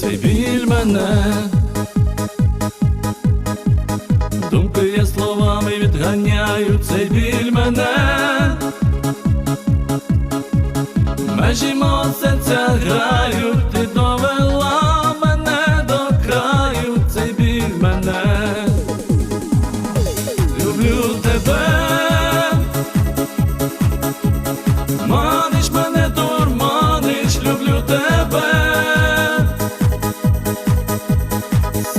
Цей біль мене, думки я словами відганяю, цей біль мене, межі мого серця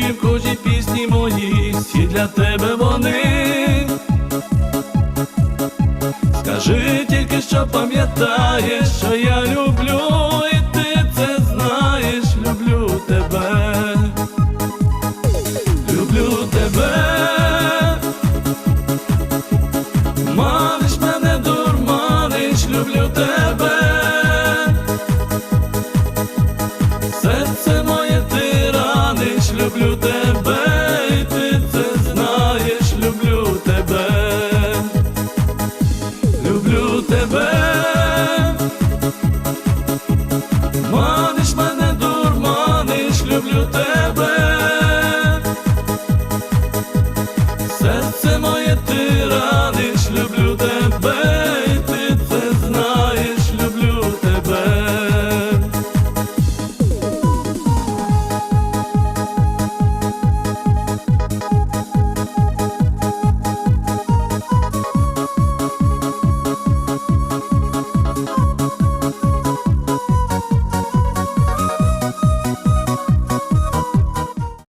в кожній пісні мої, всі для тебе вони. Скажи тільки, що пам'ятаєш, що я люблю, і ти це знаєш, люблю тебе, люблю тебе, маниш мене, дурманиш, люблю тебе.